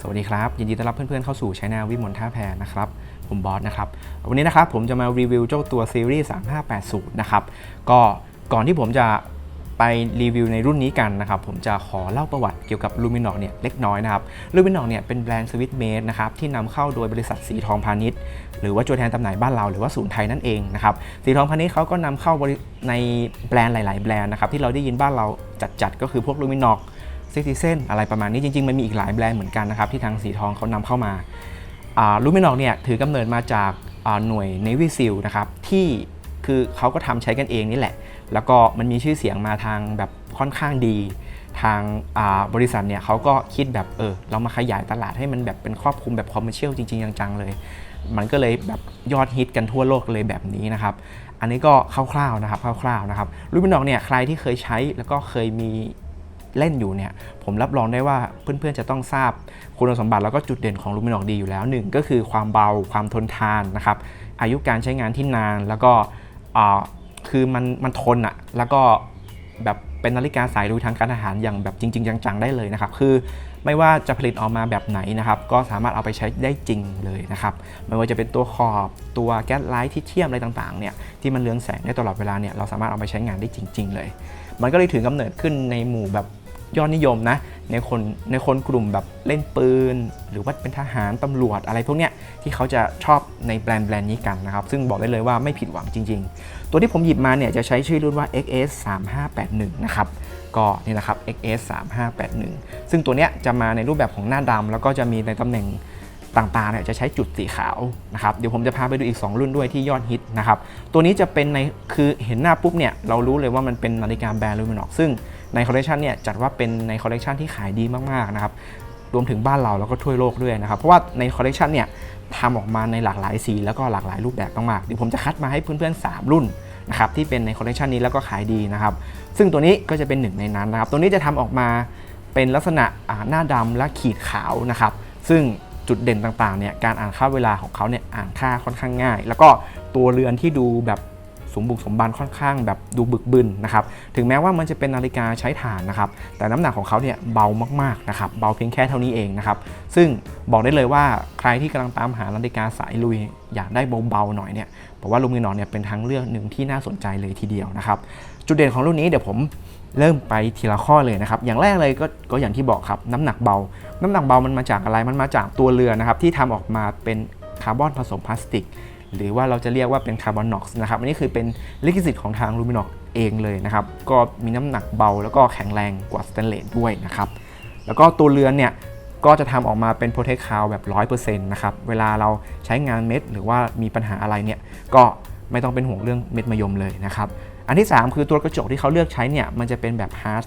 สวัสดีครับ ยินดีต้อนรับเพื่อนๆเข้าสู่ช anel วิมลท่าแพนะครับ ผมบอสนะครับ วันนี้นะครับผมจะมารีวิวเจ้าตัวซีรีส์ 3580 นะครับ ก็ก่อนที่ผมจะไปรีวิวในรุ่นนี้กันนะครับ ผมจะขอเล่าประวัติเกี่ยวกับลูมินอกเนี่ยเล็กน้อยนะครับลูมินอกเนี่ยเป็นแบรนด์สวิตเมดนะครับที่นำเข้าโดยบริษัทสีทองพาณิชย์หรือว่าตัวแทนจำหน่ายบ้านเราหรือว่าศูนย์ไทยนั่นเองนะครับสีทองพาณิชย์เขาก็นำเข้าบริในแบรนด์หลาย ๆ แบรนด์นะครับที่เราได้ยินบ้านเราจัดๆก็คือพวกลูมินอก ซิติเซนอะไรประมาณนี้จริงๆ มันมีอีกหลายแบรนด์เหมือนกันนะครับที่ทางสีทองเขานำเข้ามาลูมินอกเนี่ยถือกำเนิดมาจากหน่วย Navy SEAL นะครับที่คือเขาก็ทำใช้กันเองนี่แหละ แล้วก็มันมีชื่อเสียงมาทางแบบค่อนข้างดี ทางาบริษัทเนี่ยเขาก็คิดแบบเออเรามาขยายตลาดให้มันแบบเป็นครอบคลุมแบบคอมเมอร์เชียลจริง ๆ จังๆเลย มันก็เลยแบบยอดฮิตกันทั่วโลกเลยแบบนี้นะครับอันนี้ก็คร่าวๆนะครับคร่าวๆนะครับลูมินอกเนี่ยใครที่เคยใช้แล้วก็เคยมี เล่นอยู่เนี่ยผมรับรองได้ว่าเพื่อนๆจะต้องทราบคุณสมบัติแล้วก็จุดเด่นของลูมินอกดีอยู่แล้วหนึ่งก็คือความเบาความทนทานนะครับอายุการใช้งานที่นานแล้วก็คือมันมันทนอะแล้วก็แบบเป็นนาฬิกาสายลุยทางการทหารอย่างแบบจริง ๆ จังๆได้เลยนะครับ คือไม่ว่าจะผลิตออกมาแบบไหนนะครับ ก็สามารถเอาไปใช้ได้จริงเลยนะครับ ไม่ว่าจะเป็นตัวขอบตัวแก๊สไลท์ที่เทียมอะไรต่างๆเนี่ยที่มันเรืองแสงได้ตลอดเวลาเนี่ยเราสามารถเอาไปใช้งานได้จริง ๆ เลย มันก็เลยถือกำเนิดขึ้นในหมู่แบบยอดนิยมนะ ในคนในคนกลุ่มแบบเล่นปืน หรือว่าเป็นทหารตำรวจอะไรพวกเนี้ยที่เขาจะชอบในแบรนด์แบรนด์นี้กันนะครับ ซึ่งบอกได้เลยว่าไม่ผิดหวังจริง ๆ ตัวที่ผมหยิบมาเนี่ยจะใช้ชื่อรุ่นว่า XS 3581นะครับก็นี่นะครับ XS 3581ซึ่งตัวเนี้ยจะมาในรูปแบบของหน้าดำแล้วก็จะมีในตำแหน่ง ต่างๆเนี่ยจะใช้จุดสีขาวนะครับเดี๋ยวผมจะพาไปดูอีก 2 รุ่นด้วยที่ยอดฮิตนะครับตัวนี้จะเป็นในคือเห็นหน้าปุ๊บเนี่ยเรารู้เลยว่ามันเป็นนาฬิกาแบรนด์ลูมินอกซึ่งในคอลเลคชันเนี่ยจัดว่าเป็นในคอลเลคชันที่ขายดีมากๆนะครับรวมถึงบ้านเราแล้วก็ทั่วโลกด้วยนะครับเพราะว่าในคอลเลคชันเนี่ยทำออกมาในหลากหลายสีแล้วก็หลากหลายรูปแบบมากๆเดี๋ยวผมจะคัดมาให้เพื่อนๆ 3 รุ่นนะครับที่เป็นในคอลเลคชันนี้แล้วก็ขายดีนะครับซึ่งตัวนี้ก็จะเป็นหนึ่งในนั้นนะครับตัวนี้จะทำออกมาเป็นลักษณะหน้าดำและขีดขาวนะครับซึ่ง จุดเด่นต่างๆเนี่ยการอ่านค่าเวลาของเขาเนี่ยอ่านค่าค่อนข้างง่าย แล้วก็ตัวเรือนที่ดูแบบสมบุกสมบันค่อนข้างแบบดูบึกบึนนะครับถึงแม้ว่ามันจะเป็นนาฬิกาใช้ถ่านนะครับแต่น้ำหนักของเขาเนี่ยเบามากๆนะครับเบาเพียงแค่เท่านี้เองนะครับซึ่งบอกได้เลยว่าใครที่กำลังตามหานาฬิกาสายลุยอยากได้เบาๆหน่อยเนี่ยผมว่าลูมินอเนี่ยเป็นทางเลือกหนึ่งที่น่าสนใจเลยทีเดียวนะครับจุดเด่นของรุ่นนี้เดี๋ยวผม เริ่มไปทีละข้อเลยนะครับ อย่างแรกเลยก็ก็อย่างที่บอกครับน้ำหนักเบา น้ำหนักเบามันมาจากอะไรมันมาจากตัวเรือนะครับที่ทำออกมาเป็นคาร์บอนผสมพลาสติก หรือว่าเราจะเรียกว่าเป็นคาร์บอนน็อกซ์นะครับอันนี้คือเป็นลิขสิทธิ์ของทางลูมินอกเองเลยนะครับก็มีน้ำหนักเบาแล้วก็แข็งแรงกว่าสแตนเลสด้วยนะครับแล้วก็ตัวเรือนเนี่ยก็จะทำออกมาเป็นโปรเทคคาวแบบ 100%นะครับ เวลาเราใช้งานเม็ดหรือว่ามีปัญหาอะไรเนี่ย ก็ไม่ต้องเป็นห่วงเรื่องเม็ดมะยมเลยนะครับ อันที่ 3 คือตัวกระจกที่เขาเลือกใช้เนี่ยมันจะเป็นแบบ hard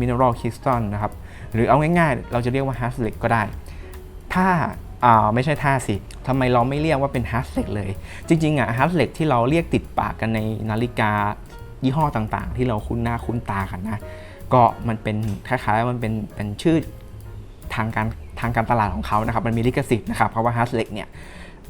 mineral crystal นะครับหรือเอาง่ายๆ เราจะเรียกว่า hard slate ก็ได้ ถ้าอ่าไม่ใช่ท่าสิทำไมเราไม่เรียกว่าเป็น hard slate เลย จริงๆอะ hard slate ที่เราเรียกติดปากกันในนาฬิกายี่ห้อต่างๆ ที่เราคุ้นหน้าคุ้นตากันนะ ก็มันเป็นคล้ายๆมันเป็นเป็นชื่อทางการทางการตลาดของเขานะครับ มันมีลิขสิทธิ์นะครับ เพราะว่า hard slate เนี่ย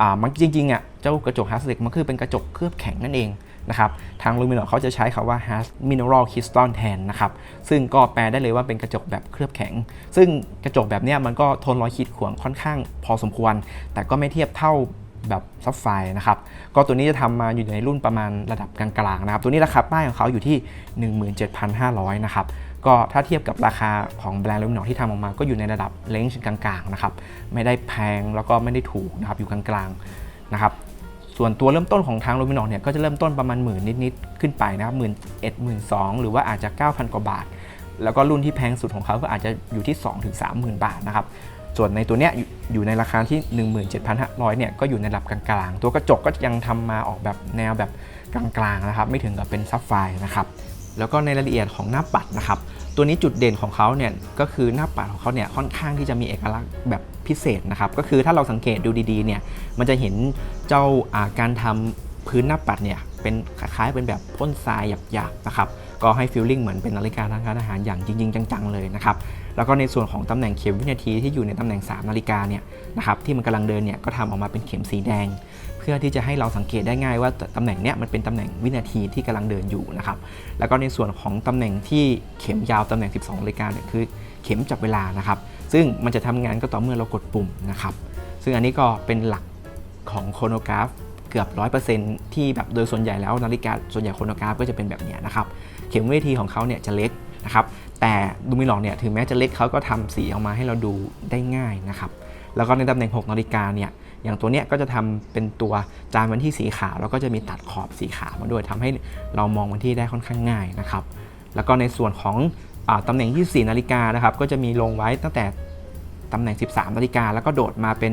อ่ามันจริงๆอะเจ้ากระจก hard slate มันคือเป็นกระจกเคลือบแข็งนั่นเอง นะครับทางลูมินอเขาจะใช้คำว่า hard mineral crystal แทนนะครับซึ่งก็แปลได้เลยว่าเป็นกระจกแบบเคลือบแข็ง ซึ่งกระจกแบบนี้มันก็ทนรอยขีดข่วงค่อนข้างพอสมควร แต่ก็ไม่เทียบเท่าแบบซับไฟนะครับ ก็ตัวนี้จะทำมาอยู่ในรุ่นประมาณระดับกลางๆนะครับ ตัวนี้ราคาป้ายของเขาอยู่ที่ 17,500 นะครับ ก็ถ้าเทียบกับราคาของแบรนด์ลูมินอที่ทำออกมา ก็อยู่ในระดับเลนจ์กลางๆนะครับ ไม่ได้แพงแล้วก็ไม่ได้ถูกนะครับ อยู่กลางๆนะครับ ส่วนตัวเริ่มต้นของทางลูมินอกเนี่ยก็จะเริ่มต้นประมาณหมื่นนิดๆขึ้นไปนะครับหมื่นเอ็ดหมื่นสองหรือว่าอาจจะ 9,000 กว่าบาท แล้วก็รุ่นที่แพงสุดของเขาก็อาจจะอยู่ที่ 2-30,000ถึงบาทนะครับส่วนในตัวเนี้ยอยู่ในราคาที่ 17,500เนี่ยก็อยู่ในระดับกลางๆ ตัวกระจกก็ยังทำมาออกแบบแนวแบบกลางๆนะครับไม่ถึงกับเป็นซับไฟนะครับแล้วก็ในรายละเอียดของหน้าปัดนะครับ ตัวนี้จุดเด่นของเขาเนี่ยก็คือหน้าปัดของเขาเนี่ยค่อนข้างที่จะมีเอกลักษณ์แบบพิเศษนะครับ ก็คือถ้าเราสังเกตดูดีๆเนี่ยมันจะเห็นเจ้าาการทำพื้นหน้าปัดเนี่ยเป็นคล้ายๆเป็นแบบพ่นทรายหยาบๆนะครับก็ให้ฟีลลิ่งเหมือนเป็นนาฬิกาทางการอาหารอย่างจริง ๆ จังๆเลยนะครับแล้วก็ในส่วนของตำแหน่งเข็มวินาทีที่อยู่ในตำแหน่ง 3 นาฬิกาเนี่ยนะครับที่มันกำลังเดินเนี่ยก็ทำออกมาเป็นเข็มสีแดง พื่อที่จะให้เราสังเกตได้ง่ายว่าตำแหน่งเนี้ยมันเป็นตำแหน่งวินาทีที่กำลังเดินอยู่นะครับแล้วก็ในส่วนของตำแหน่งที่เข็มยาวตำแหน่ง 12นาฬิกาเนี่ยคือเข็มจับเวลานะครับซึ่งมันจะทำงานก็ต่อเมื่อเรากดปุ่มนะครับซึ่งอันนี้ก็เป็นหลักของโครโนกราฟเกือบ 100%ที่แบบโดยส่วนใหญ่แล้วนาฬิกาส่วนใหญ่โครโนกราฟก็จะเป็นแบบนี้นะครับเข็มวินาทีของเขาเนี่ยจะเล็กนะครับแต่ดูมิลองเนี่ยถึงแม้จะเล็กเขาก็ทำสีออกมาให้เราดูได้ง่ายนะครับแล้วก็ในตำแหน่ง 6 นาฬิกาเนี่ย อย่างตัวเนี้ยก็จะทำเป็นตัวจานวันที่สีขาว แล้วก็จะมีตัดขอบสีขาวมาด้วยทำให้เรามองวันที่ได้ค่อนข้างง่ายนะครับ แล้วก็ในส่วนของอตำแหน่ง 24 นาฬิกานะครับ ก็จะมีลงไว้ตั้งแต่ตำแหน่ง 13 นาฬิกา แล้วก็โดดมาเป็น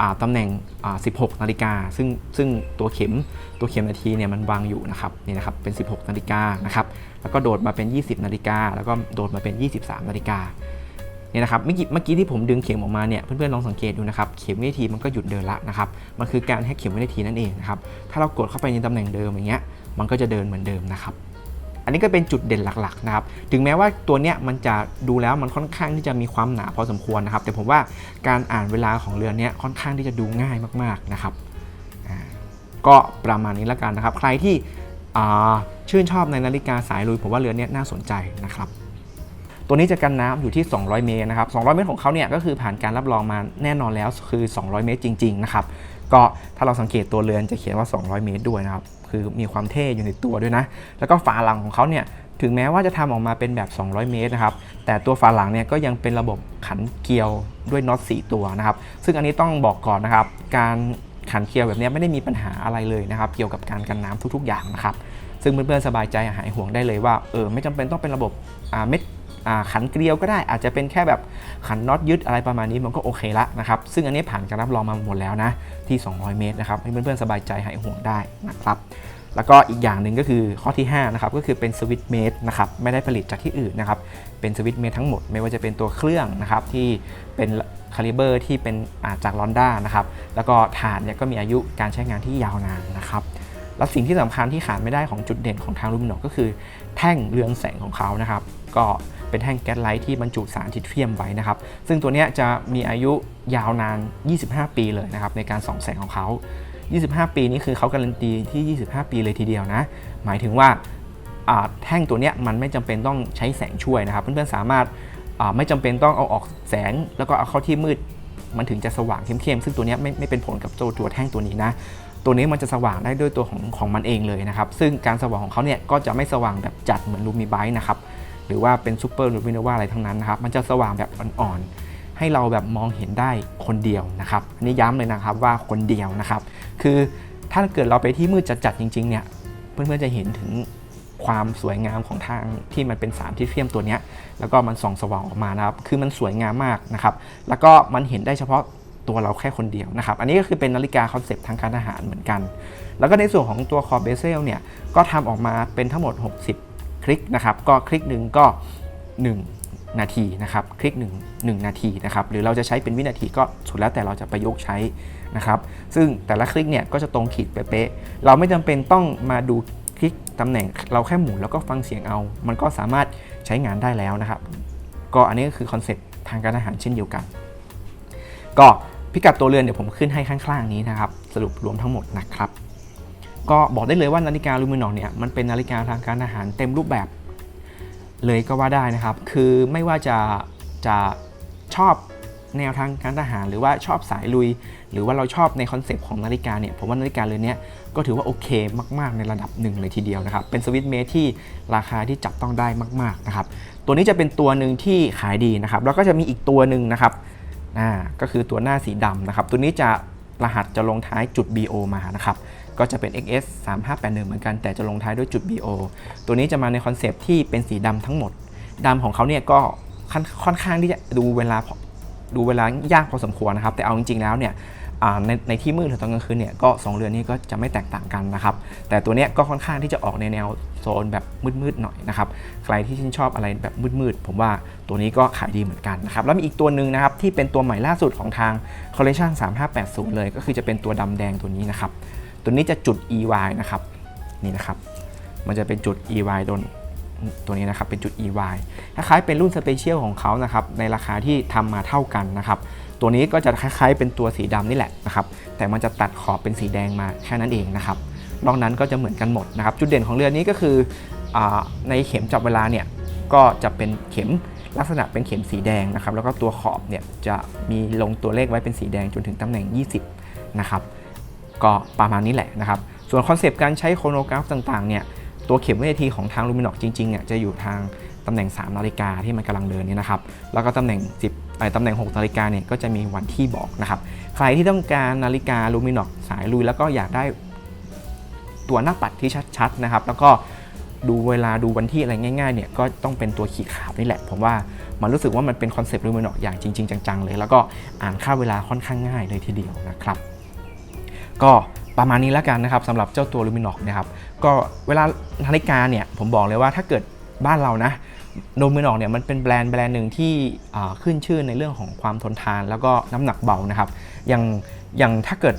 อ่าตำแหน่ง 16 นาฬิกา ซึ่งซึ่งตัวเข็มตัวเข็มนาทีเนี่ยมันวางอยู่นะครับนี่นะครับเป็น 16 นาฬิกานะครับแล้วก็โดดมาเป็น 20 นาฬิกา แล้วก็โดดมาเป็น 23 นาฬิกา เนี่ยนะครับเมื่อกี้เมื่อกี้ที่ผมดึงเข็มออกมาเนี่ยเพื่อนๆลองสังเกตดูนะครับเข็มวินาทีมันก็หยุดเดินละนะครับมันคือการให้เข็มวินาทีนั่นเองนะครับถ้าเรากดเข้าไปในตำแหน่งเดิมอย่างเงี้ยมันก็จะเดินเหมือนเดิมนะครับอันนี้ก็เป็นจุดเด่นหลักๆนะครับ ถึงแม้ว่าตัวเนี้ยมันจะดูแล้วมันค่อนข้างที่จะมีความหนาพอสมควรนะครับ แต่ผมว่าการอ่านเวลาของเรือนเนี้ยค่อนข้างที่จะดูง่ายมากๆนะครับก็ประมาณนี้แล้วกันนะครับ ใครที่ชื่นชอบในนาฬิกาสายลุยผมว่าเรือนเนี้ยน่าสนใจนะครับ ตัวนี้จะกันน้ำอยู่ที่ 200 เมตรนะครับ 200 เมตรของเขาเนี่ยก็คือผ่านการรับรองมาแน่นอนแล้วคือ 200 เมตรจริง ๆ นะครับ ก็ถ้าเราสังเกตตัวเรือนจะเขียนว่า 200 เมตรด้วยนะครับ คือมีความเท่อยู่ในตัวด้วยนะ แล้วก็ฝาหลังของเขาเนี่ยถึงแม้ว่าจะทำออกมาเป็นแบบ 200 เมตรนะครับ แต่ตัวฝาหลังเนี่ยก็ยังเป็นระบบขันเกลียวด้วยน็อต 4 ตัวนะครับ ซึ่งอันนี้ต้องบอกก่อนนะครับ การขันเกลียวแบบนี้ไม่ได้มีปัญหาอะไรเลยนะครับ เกี่ยวกับการกันน้ำทุกๆ อย่างนะครับ ซึ่งเพื่อนๆสบายใจหายห่วงได้เลยว่า เออไม่จำเป็นต้องเป็นระบบเม็ด ขันเกลียวก็ได้อาจจะเป็นแค่แบบขันน็อตยึดอะไรประมาณนี้มันก็โอเคละนะครับ ซึ่งอันนี้ผ่านการรับรองมาหมดแล้วนะที่ 200 เมตรนะครับให้เพื่อนๆสบายใจหายห่วงได้นะครับแล้วก็อีกอย่างหนึ่งก็คือข้อที่5นะครับก็คือเป็นสวิตช์เมดนะครับไม่ได้ผลิตจากที่อื่นนะครับเป็นสวิตช์เมดทั้งหมดไม่ว่าจะเป็นตัวเครื่องนะครับที่เป็นคาลิเบอร์ที่เป็นาจากลอนด้านะครับแล้วก็ฐานเนี่ยก็มีอายุการใช้งานที่ยาวนานนะครับแล้วสิ่งที่สำคัญที่ขาดไม่ได้ของจุดเด่นของทางลูมินอก็คือแท่งเรืองแสงของเขานะครับก็ เป็นแท่งแก๊สไลท์ที่บรรจุสารทิเทียมไว้นะครับ ซึ่งตัวนี้จะมีอายุยาวนาน 25 ปีเลยนะครับในการส่องแสงของเขา 25 ปีนี้คือเขาการันตีที่ 25 ปีเลยทีเดียวนะ หมายถึงว่าแท่งตัวนี้มันไม่จำเป็นต้องใช้แสงช่วยนะครับเพื่อนๆสามารถไม่จำเป็นต้องเอาออกแสงแล้วก็เอาเข้าที่มืดมันถึงจะสว่างเข้มๆซึ่งตัวนี้ไม่ไม่เป็นผลกับตัวตัวแท่งตัวนี้นะตัวนี้มันจะสว่างได้ด้วยตัวของของมันเองเลยนะครับ ซึ่งการสว่างของเขาเนี่ยก็จะไม่สว่างแบบจัดเหมือนลูมิไบต์นะครับ หรือว่าเป็นซูเปอร์ลูมิโนวาอะไรทั้งนั้นนะครับ มันจะสว่างแบบอ่อนๆ ให้เราแบบมองเห็นได้คนเดียวนะครับ อันนี้ย้ำเลยนะครับว่าคนเดียวนะครับ คือถ้าเกิดเราไปที่มืดจัดๆจริง ๆ เนี่ย เพื่อนๆจะเห็นถึงความสวยงามของทางที่มันเป็นสารที่เทียมตัวเนี้ยแล้วก็มันส่องสว่างออกมานะครับ คือมันสวยงามมากนะครับ แล้วก็มันเห็นได้เฉพาะตัวเราแค่คนเดียวนะครับ อันนี้ก็คือเป็นนาฬิกาคอนเซปต์ทางการอาหารเหมือนกัน แล้วก็ในส่วนของตัวคอเบเซลเนี่ย ก็ทำออกมาเป็นทั้งหมด 60 คลิกนะครับ ก็คลิกหนึ่งก็ 1 นาทีนะครับ คลิก1 1นาทีนะครับ หรือเราจะใช้เป็นวินาทีก็สุดแล้วแต่เราจะประยุกต์ใช้นะครับ ซึ่งแต่ละคลิกเนี่ยก็จะตรงขีดเป๊ะๆเราไม่จำเป็นต้องมาดูคลิกตำแหน่ง เราแค่หมุนแล้วก็ฟังเสียงเอา มันก็สามารถใช้งานได้แล้วนะครับ ก็อันนี้ก็คือคอนเซ็ปต์ทางการอาหารเช่นเดียวกัน ก็พิกัดตัวเรือนเดี๋ยวผมขึ้นให้ข้างๆนี้นะครับ สรุปรวมทั้งหมดนะครับ ก็บอกได้เลยว่านาฬิกาลูมินอร์เนี่ยมันเป็นนาฬิกาทางการอาหารเต็มรูปแบบ เลยก็ว่าได้นะครับ คือไม่ว่าจะจะชอบแนวทางการทหาร หรือว่าชอบสายลุย หรือว่าเราชอบในคอนเซปต์ของนาฬิกาเนี่ยผมว่านาฬิกาเรือนนี้ก็ถือว่าโอเคมาก ๆ ในระดับหนึ่งเลยทีเดียวนะครับ เป็นสวิตช์เมทที่ราคาที่จับต้องได้มากๆนะครับตัวนี้จะเป็นตัวหนึ่งที่ขายดีนะครับ แล้วก็จะมีอีกตัวหนึ่งนะครับอ่าก็คือตัวหน้าสีดำนะครับ ตัวนี้จะรหัสจะลงท้ายจุด BO มานะครับ ก็จะเป็น XS 3581 เหมือนกัน แต่จะลงท้ายด้วยจุด BO ตัวนี้จะมาในคอนเซปที่เป็นสีดำทั้งหมดดำของเขาเนี่ยก็ค่อนอนข้างที่จะดูเวลาดูเวลายากพอสมควรนะครับ แต่เอาจริงๆแล้วเนี่ยในในที่มืดหรือตอนกลางคืนเนี่ยก็สองเรือนนี้ก็จะไม่แตกต่างกันนะครับ แต่ตัวเนี้ยก็ค่อนข้างที่จะออกในแนวโซนแบบมืดๆหน่อยนะครับ ใครที่ชื่นชอบอะไรแบบมืดๆผมว่าตัวนี้ก็ขายดีเหมือนกันนะครับ แล้วมีอีกตัวหนึ่งนะครับที่เป็นตัวใหม่ล่าสุดของทาง Collection 3580 เลย ก็คือจะเป็นตัวดำแดงตัวนี้นะครับ ตัวนี้จะจุด EY นะครับนี่นะครับ มันจะเป็นจุด EY โดนตัวนี้นะครับเป็นจุด EY คล้ายๆเป็นรุ่นสเปเชียลของเขานะครับในราคาที่ทำมาเท่ากันนะครับตัวนี้ก็จะคล้ายๆเป็นตัวสีดำนี่แหละนะครับแต่มันจะตัดขอบเป็นสีแดงมาแค่นั้นเองนะครับนอกนั้นก็จะเหมือนกันหมดนะครับ จุดเด่นของเรือนี้ก็คืออในเข็มจับเวลาเนี่ยก็จะเป็นเข็มลักษณะเป็นเข็มสีแดงนะครับ แล้วก็ตัวขอบเนี่ยจะมีลงตัวเลขไว้เป็นสีแดงจนถึงตำแหน่ง 20 นะครับ ก็ประมาณนี้แหละนะครับ ส่วนคอนเซปต์การใช้โครโนกราฟต่างๆเนี่ยตัวเข็มวินาทีของทางลูมินอกจริงๆเนี่ยจะอยู่ทางตำแหน่ง 3 นาฬิกาที่มันกำลังเดินเนี่ยนะครับ แล้วก็ตำแหน่ง 10ไอ้ตำแหน่ง 6 นาฬิกาเนี่ยก็จะมีวันที่บอกนะครับ ใครที่ต้องการนาฬิกาลูมินอกสายลุย แล้วก็อยากได้ตัวหน้าปัดที่ชัดๆนะครับ แล้วก็ดูเวลาดูวันที่อะไรง่ายๆเนี่ยก็ต้องเป็นตัวขีดขาวนี่แหละ ผมว่ามันรู้สึกว่ามันเป็นคอนเซปต์ลูมินอกอย่างจริง ๆ จังๆเลย แล้วก็อ่านค่าเวลาค่อนข้างง่ายเลยทีเดียวนะครับ ก็ประมาณนี้แล้วกันนะครับสำหรับเจ้าตัวลูมินอกนะครับก็เวลานาฬิกาเนี่ยผมบอกเลยว่าถ้าเกิดบ้านเรานะลูมินอกเนี่ยมันเป็นแบรนด์แบรนด์หนึ่งที่ขึ้นชื่อในเรื่องของความทนทานแล้วก็น้ำหนักเบานะครับอย่างอย่างถ้าเกิด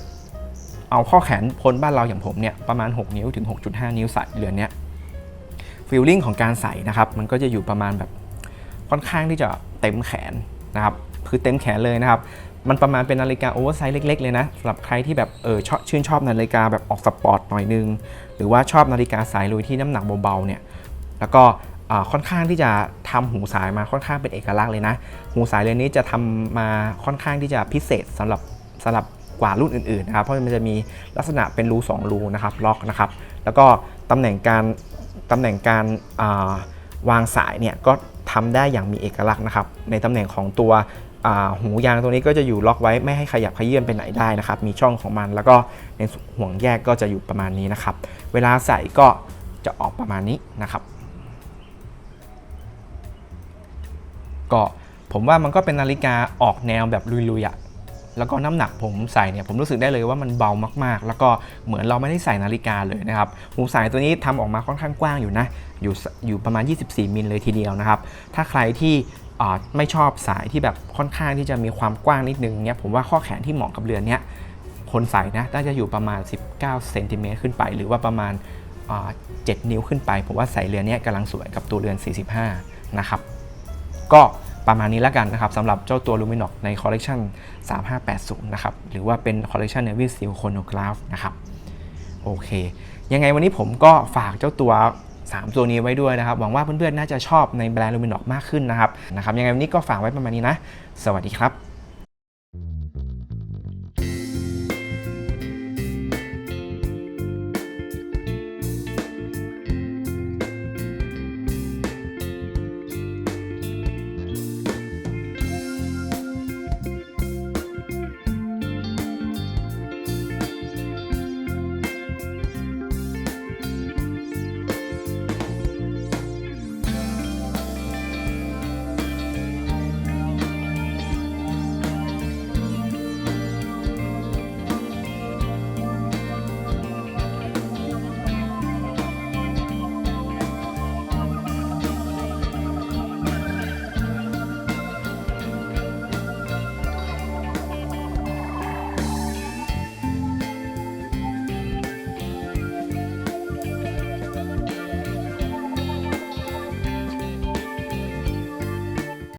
เอาข้อแขนพลบ้านเราอย่างผมเนี่ยประมาณ 6 นิ้วถึง 6.5 นิ้วใส่เรือนเนี้ยฟีลลิ่งของการใส่นะครับมันก็จะอยู่ประมาณแบบค่อนข้างที่จะเต็มแขนนะครับ คือเต็มแขนเลยนะครับ มันประมาณเป็นนาฬิกาโอเวอร์ไซส์เล็ก ๆ เลยนะสำหรับใครที่แบบเออชอบชื่นชอบนาฬิกาแบบออกสปอร์ตหน่อยนึง หรือว่าชอบนาฬิกาสายลุยที่น้ำหนักเบาๆเนี่ยแล้วก็ค่อนข้างที่จะทำหูสายมาค่อนข้างเป็นเอกลักษณ์เลยนะ หูสายเรือนนี้จะทำมาค่อนข้างที่จะพิเศษสำหรับสำหรับกว่ารุ่นอื่นๆนะครับเพราะมันจะมีลักษณะเป็นรู2รูนะครับล็อกนะครับ แล้วก็ตำแหน่งการตำแหน่งการาวางสายเนี่ยก็ทำได้อย่างมีเอกลักษณ์นะครับ ในตำแหน่งของตัว หูยางตัวนี้ก็จะอยู่ล็อกไว้ไม่ให้ขยับขยื่นไปไหนได้นะครับ มีช่องของมันแล้วก็ในห่วงแยกก็จะอยู่ประมาณนี้นะครับ เวลาใส่ก็จะออกประมาณนี้นะครับ ก็ผมว่ามันก็เป็นนาฬิกาออกแนวแบบลุยๆอะแล้วก็น้ำหนักผมใส่เนี่ยผมรู้สึกได้เลยว่ามันเบามากๆ แล้วก็เหมือนเราไม่ได้ใส่นาฬิกาเลยนะครับหูสายตัวนี้ทำออกมาค่อนข้างกว้างอยู่นะอยู่อยู่ประมาณ 24 มิลเลยทีเดียวนะครับ ถ้าใครที่ ไม่ชอบสายที่แบบค่อนข้างที่จะมีความกว้างนิดนึงเนี่ยผมว่าข้อแขนที่เหมาะกับเรือนเนี้ยคนใส่นะน่าจะอยู่ประมาณ 19เซนติเมตรขึ้นไป หรือว่าประมาณอ่า7นิ้วขึ้นไป ผมว่าใส่เรือนเนี้ยกำลังสวยกับตัวเรือน 45 นะครับ ก็ประมาณนี้แล้วกันนะครับสำหรับเจ้าตัว Luminox ในคอลเลกชัน3580 นะครับ หรือว่าเป็นคอลเลกชัน Navy Seal Chronograph นะครับ โอเค ยังไงวันนี้ผมก็ฝากเจ้าตัว 3 ตัวนี้ไว้ด้วยนะครับ หวังว่าเพื่อนๆ น่าจะชอบในแบรนด์ลูมินอกมากขึ้นนะครับนะครับยังไงวันนี้ก็ฝากไว้ประมาณนี้นะ สวัสดีครับ